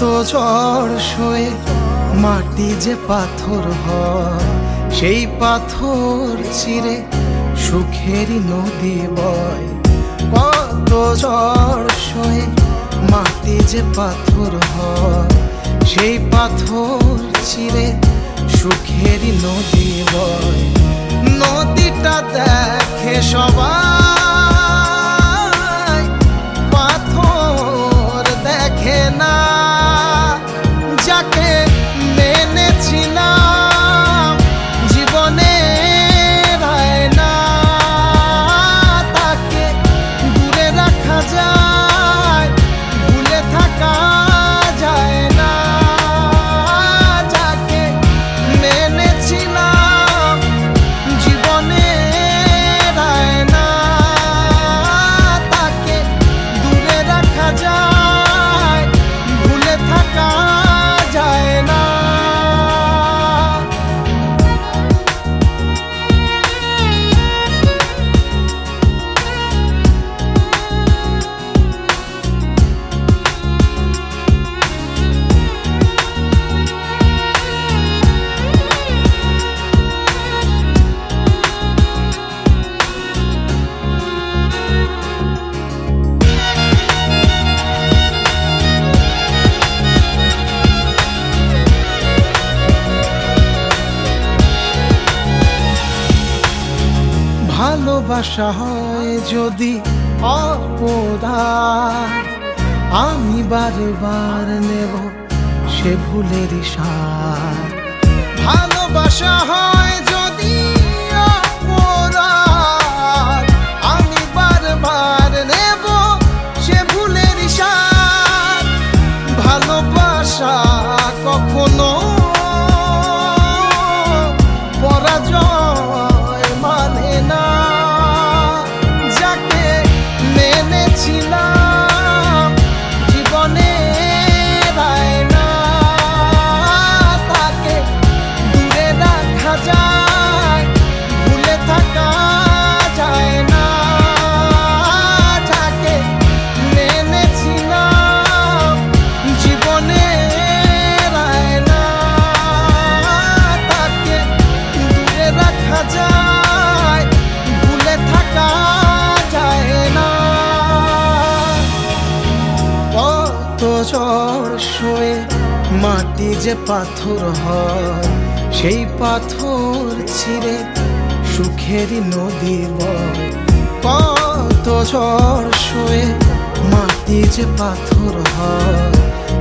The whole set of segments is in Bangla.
ঝড় সয়ে মাটি যে পাথর হয়, সেই পাথর চিরে সুখেরই নদী বয়। কত ঝড় সয়ে মাটি যে পাথর হয়, সেই পাথর চিরে সুখেরই নদী বয়। নদীটা দেখে সবাই ভালোবাসা হয় যদি অপদার। আমি বারে বার নেব সে ভুলের সার। ভালোবাসা হয় 起来。মাটি যে পাথর হয়, সেই পাথর ছিঁড়ে সুখেরই নদী বয়। কত ঝড় সয়ে মাটি যে পাথর হয়,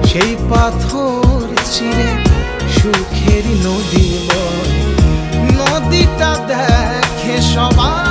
সেই পাথর ছিঁড়ে সুখেরই নদী বয়। নদীটা দেখে সবাই